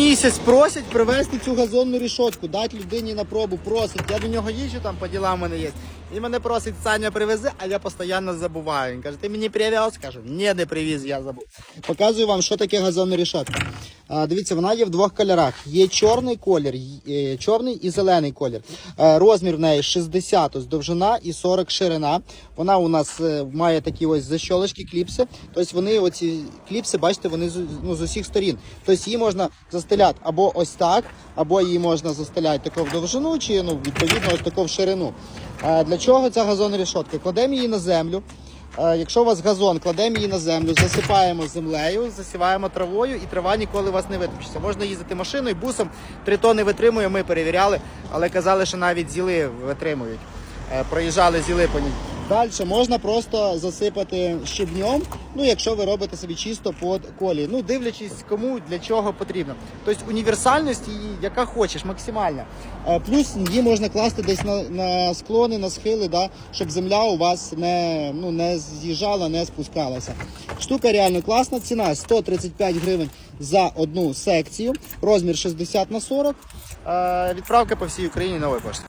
Місяць просять привезти цю газонну рішотку, дати людині на пробу, просить. Я до нього їжджу, там по ділам в мене є. І мене просить Саня привези, а я постійно забуваю. Він каже, ти мені привез? Кажу, ні, не привіз, я забув. Показую вам, що таке газонна рішотка. Дивіться, вона є в двох кольорах. Є чорний колір, е, чорний і зелений колір. Е, розмір в неї 60 ось довжина і 40 ширина. Вона у нас е, має такі ось защолочки, кліпси. Тобто вони оці кліпси, бачите, вони ну, з усіх сторін. Тобто її можна застеляти або ось так, або її можна застеляти таку в довжину, чи ну, відповідно ось таку в ширину. Для чого ця газонна рішотка? Кладемо її на землю. Е, Якщо у вас газон, кладемо її на землю, засипаємо землею, засіваємо травою, і трава ніколи у вас не витопчеться. Можна їздити машиною, бусом, три тони витримує, ми перевіряли, але казали, що навіть зіли витримують. Е, Проїжджали зіли по ній. Далі можна просто засипати щебнем, ну якщо ви робите собі чисто під колії. Ну, дивлячись, кому для чого потрібно. Тобто універсальність її, яка хочеш, максимальна. Е, Плюс її можна класти десь на, на склони, на схили, да, щоб земля у вас не, ну, не з'їжджала, не спускалася. Штука реально класна. Ціна 135 гривень за одну секцію, розмір 60 на 40. Е, Відправка по всій Україні нової пошти.